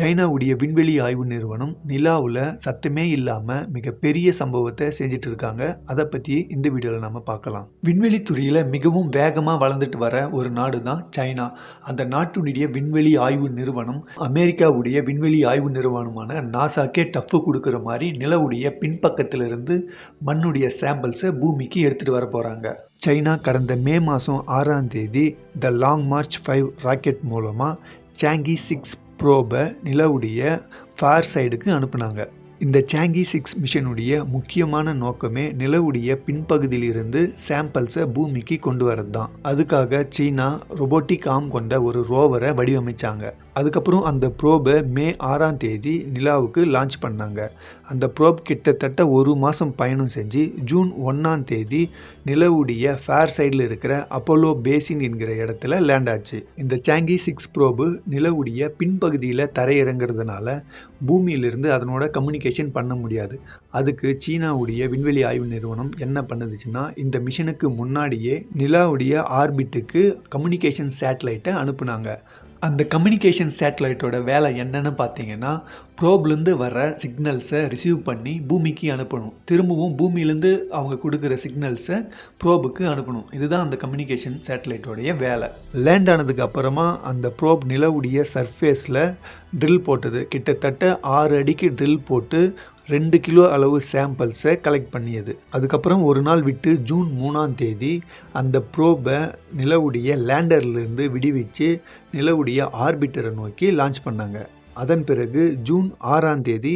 சைனாவுடைய விண்வெளி ஆய்வு நிறுவனம் நிலாவில் சத்தமே இல்லாமல் மிகப்பெரிய சம்பவத்தை செஞ்சுட்டு இருக்காங்க அதை பற்றி இந்த வீடியோவில் நம்ம பார்க்கலாம் விண்வெளி துறையில் மிகவும் வேகமாக வளர்ந்துட்டு வர ஒரு நாடு தான் சைனா. அந்த நாட்டினுடைய விண்வெளி ஆய்வு நிறுவனம் அமெரிக்காவுடைய விண்வெளி ஆய்வு நிறுவனமான நாசாக்கே டஃப் கொடுக்குற மாதிரி நிலவுடைய பின்பக்கத்திலிருந்து மண்ணுடைய சாம்பிள்ஸை பூமிக்கு எடுத்துகிட்டு வர போகிறாங்க சைனா கடந்த மே மாதம் ஆறாம் தேதி the long march five rocket மூலமாக சாங்கி சிக்ஸ் ப்ரோபை நிலவுடைய ஃபார் சைடுக்கு அனுப்புனாங்க. இந்த சாங்கி சிக்ஸ் மிஷனுடைய முக்கியமான நோக்கமே நிலவுடைய பின்பகுதியிலிருந்து சாம்பிள்ஸை பூமிக்கு கொண்டு வரது தான் அதுக்காக சீனா ரொபோட்டிக் ஆம் கொண்ட ஒரு ரோவரை வடிவமைச்சாங்க. அதுக்கப்புறம் அந்த ப்ரோபை மே ஆறாம் தேதி நிலாவுக்கு லான்ச் பண்ணாங்க. அந்த ப்ரோப் கிட்டத்தட்ட ஒரு மாதம் பயணம் செஞ்சு ஜூன் ஒன்றாம் தேதி நிலவுடைய ஃபேர் சைடில் இருக்கிற அப்போலோ பேசின் என்கிற இடத்துல லேண்ட் ஆச்சு. இந்த சாங்கி சிக்ஸ் ப்ரோபு நிலவுடைய பின்பகுதியில் தரையிறங்கிறதுனால பூமியிலிருந்து அதனோட கம்யூனிகேஷன் பண்ண முடியாது. அதுக்கு சீனாவுடைய விண்வெளி ஆய்வு நிறுவனம் என்ன பண்ணுதுச்சுன்னா இந்த மிஷனுக்கு முன்னாடியே நிலாவுடைய ஆர்பிட்டுக்கு கம்யூனிகேஷன் சேட்டலைட்டை அனுப்புனாங்க. அந்த கம்யூனிகேஷன் சேட்டலைட்டோட வேலை என்னென்னு பார்த்தீங்கன்னா ப்ரோப்லேருந்து வர சிக்னல்ஸை ரிசீவ் பண்ணி பூமிக்கு அனுப்பணும். திரும்பவும் பூமியிலேருந்து அவங்க கொடுக்குற சிக்னல்ஸை ப்ரோபுக்கு அனுப்பணும். இதுதான் அந்த கம்யூனிகேஷன் சேட்டலைட்டோடைய வேலை. லேண்ட் ஆனதுக்கு அப்புறமா அந்த ப்ரோப் நிலவுடைய சர்ஃபேஸில் ட்ரில் போட்டது. கிட்டத்தட்ட ஆறு அடிக்கு ட்ரில் போட்டு ரெண்டு கிலோ அளவு சாம்பிள்ஸை கலெக்ட் பண்ணியது. அதுக்கப்புறம் ஒரு நாள் விட்டு ஜூன் மூணாம் தேதி அந்த ப்ரோபை நிலவுடைய லேண்டர்லேருந்து விடுவிச்சு நிலவுடைய ஆர்பிட்டரை நோக்கி லான்ச் பண்ணாங்க. அதன் பிறகு ஜூன் ஆறாம் தேதி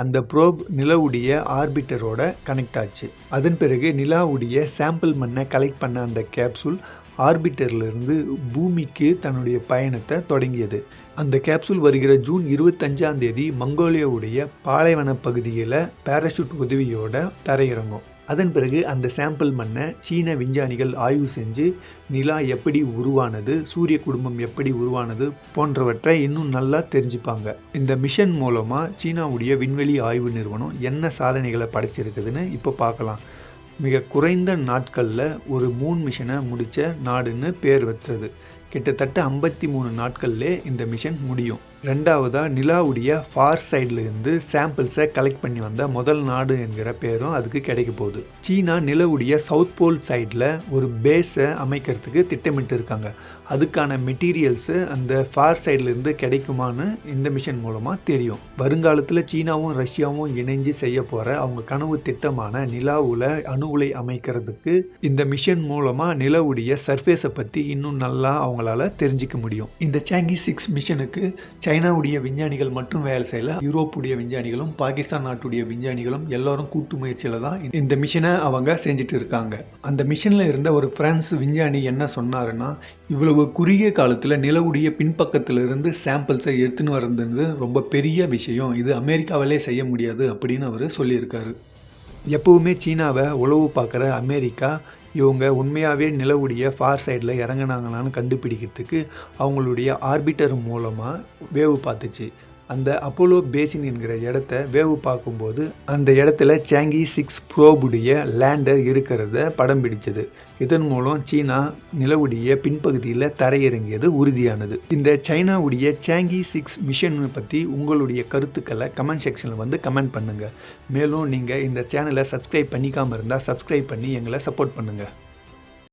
அந்த ப்ரோப் நிலவுடைய ஆர்பிட்டரோட கனெக்ட் ஆச்சு. அதன் பிறகு நிலாவுடைய சாம்பிள் மண்ணை கலெக்ட் பண்ண அந்த கேப்சூல் ஆர்பிட்டர்லேருந்து பூமிக்கு தன்னுடைய பயணத்தை தொடங்கியது. அந்த கேப்சூல் வருகிற ஜூன் இருபத்தஞ்சாம் தேதி மங்கோலியாவுடைய பாலைவன பகுதியில் பேராஷூட் உதவியோட தரையிறங்கும். அதன் பிறகு அந்த சாம்பிள் மண்ணை சீன விஞ்ஞானிகள் ஆய்வு செஞ்சு நிலா எப்படி உருவானது சூரிய குடும்பம் எப்படி உருவானது போன்றவற்றை இன்னும் நல்லா தெரிஞ்சுப்பாங்க. இந்த மிஷன் மூலமாக சீனாவுடைய விண்வெளி ஆய்வு நிறுவனம் என்ன சாதனைகளை படைச்சிருக்குதுன்னு இப்போ பார்க்கலாம். மிக குறைந்த நாட்களில் ஒரு மூன் மிஷனை முடித்த நாடுன்னு பேர் வச்சது கிட்டத்தட்ட ஐம்பத்தி மூணு நாட்கள்லே இந்த மிஷன் முடியும். ரெண்டாவதாக நிலாவுடைய ஃபார் சைட்லேருந்து சாம்பிள்ஸை கலெக்ட் பண்ணி வந்த முதல் நாடு என்கிற பேரும் அதுக்கு கிடைக்க போகுது. சீனா நிலவுடைய சவுத் போல் சைடில் ஒரு பேஸை அமைக்கிறதுக்கு திட்டமிட்டு இருக்காங்க. அதுக்கான மெட்டீரியல்ஸு அந்த ஃபார் சைட்லேருந்து கிடைக்குமான்னு இந்த மிஷன் மூலமாக தெரியும். வருங்காலத்தில் சீனாவும் ரஷ்யாவும் இணைஞ்சு செய்ய போகிற அவங்க கனவு திட்டமான நிலாவில் அணு உலை அமைக்கிறதுக்கு இந்த மிஷன் மூலமாக நிலவுடைய சர்ஃபேஸை பற்றி இன்னும் நல்லா அவங்க அவங்களால தெரிஞ்சிக்க முடியும். இந்த சாங்கி சிக்ஸ் மிஷனுக்கு சைனாவுடைய விஞ்ஞானிகள் மட்டும் வேலை செய்யல. யூரோப்புடைய விஞ்ஞானிகளும் பாகிஸ்தான் நாட்டுடைய விஞ்ஞானிகளும் எல்லாரும் கூட்டு முயற்சியில் தான் இந்த மிஷனை அவங்க செஞ்சுட்டு இருக்காங்க. அந்த மிஷனில் இருந்த ஒரு பிரான்ஸ் விஞ்ஞானி என்ன சொன்னாருன்னா இவ்வளவு குறுகிய காலத்தில் நிலவுடைய பின்பக்கத்திலிருந்து சாம்பிள்ஸை எடுத்துன்னு வர்றது ரொம்ப பெரிய விஷயம். இது அமெரிக்காவிலே செய்ய முடியாது அப்படின்னு அவர் சொல்லியிருக்காரு. எப்பவுமே சீனாவை உளவு பார்க்குற அமெரிக்கா இவங்க உண்மையாகவே நிலவுடைய ஃபார் சைடில் இறங்கினாங்களான்னு கண்டுபிடிக்கிறதுக்கு அவங்களுடைய ஆர்பிட்டர் மூலமாக வேவு பார்த்துச்சு. அந்த அப்போலோ பேசின் என்கிற இடத்த வேவு பார்க்கும்போது அந்த இடத்துல சாங்கி சிக்ஸ் ப்ரோபுடைய லேண்டர் இருக்கிறத படம் பிடிச்சது. இதன் மூலம் சீனா நிலவுடைய பின்பகுதியில் தரையிறங்கியது உறுதியானது. இந்த சைனாவுடைய சாங்கி சிக்ஸ் மிஷன் பற்றி உங்களுடைய கருத்துக்களை கமெண்ட் செக்ஷனில் வந்து கமெண்ட் பண்ணுங்கள் மேலும் நீங்கள் இந்த சேனலை சப்ஸ்கிரைப் பண்ணிக்காமல் இருந்தால் சப்ஸ்கிரைப் பண்ணி எங்களை சப்போர்ட் பண்ணுங்கள்